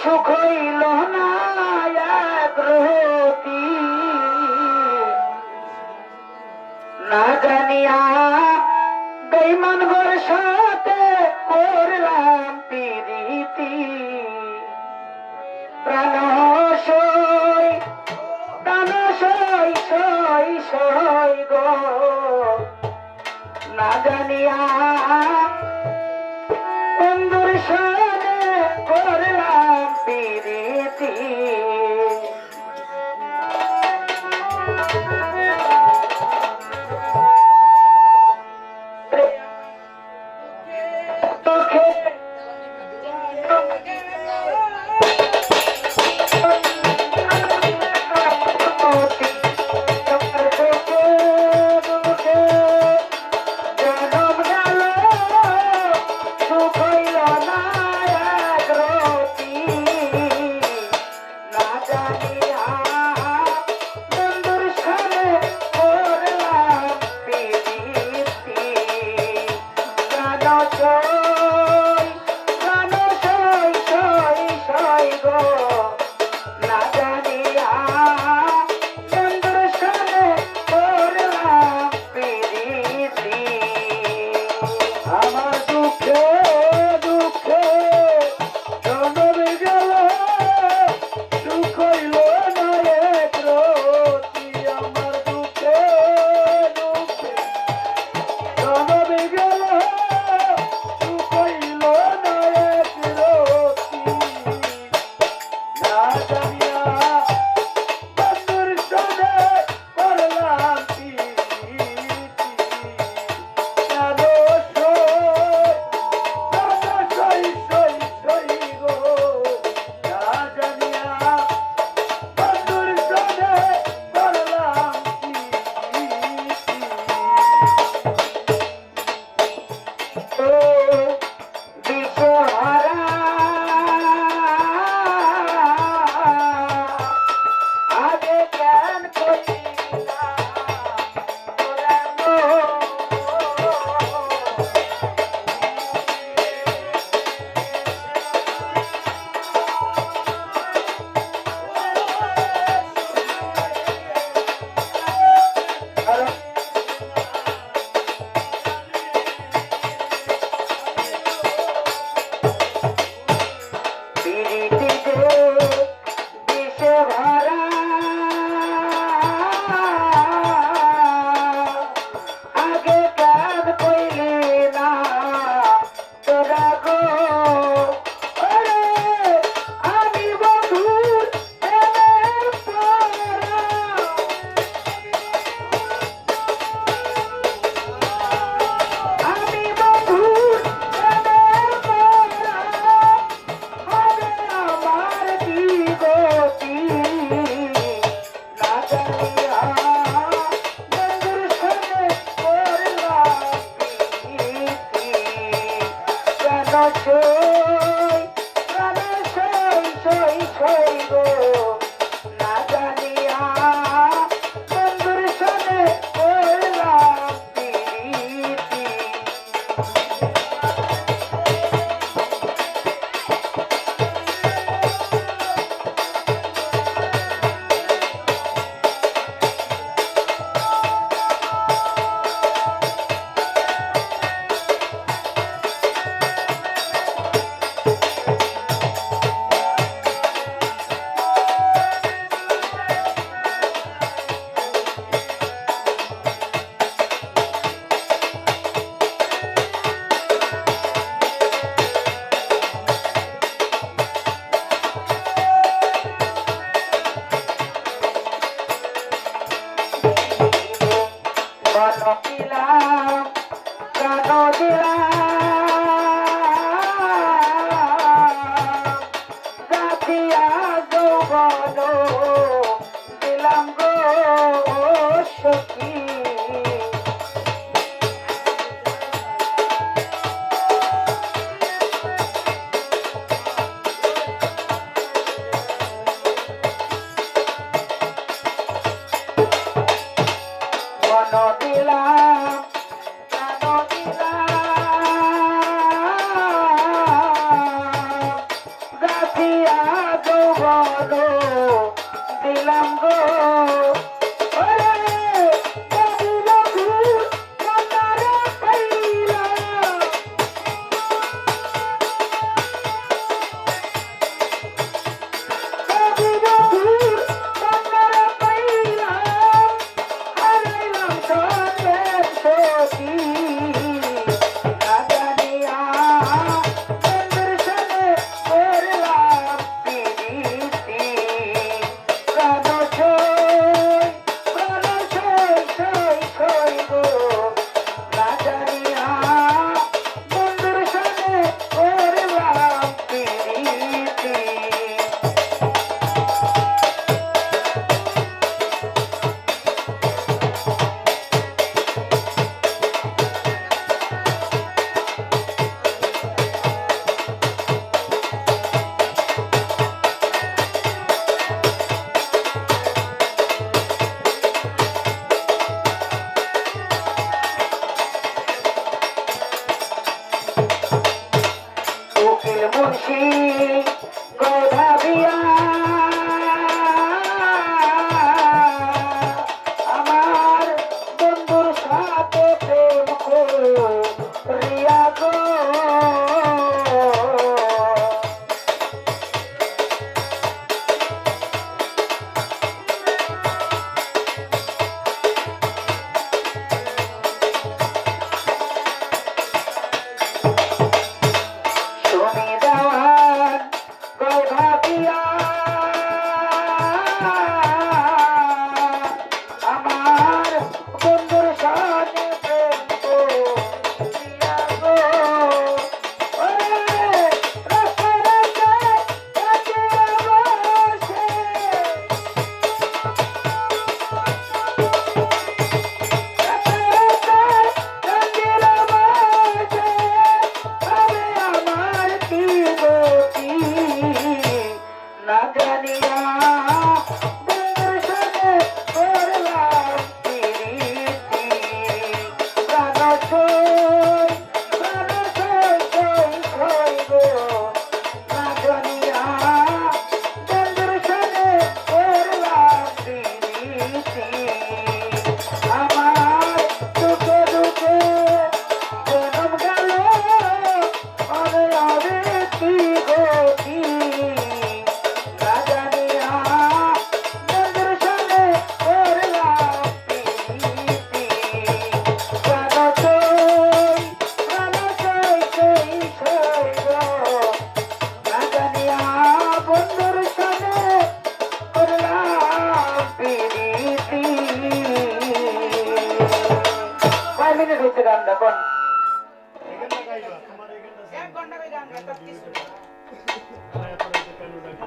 সুখ হইল না গ্রহতি না জানিয়া বেইমান বর্ষাতে করলাম পিরিতি। প্রাণ জানিয়া not sure. Thank you. দিলাম গো। মুন্সি গোধা দিয়া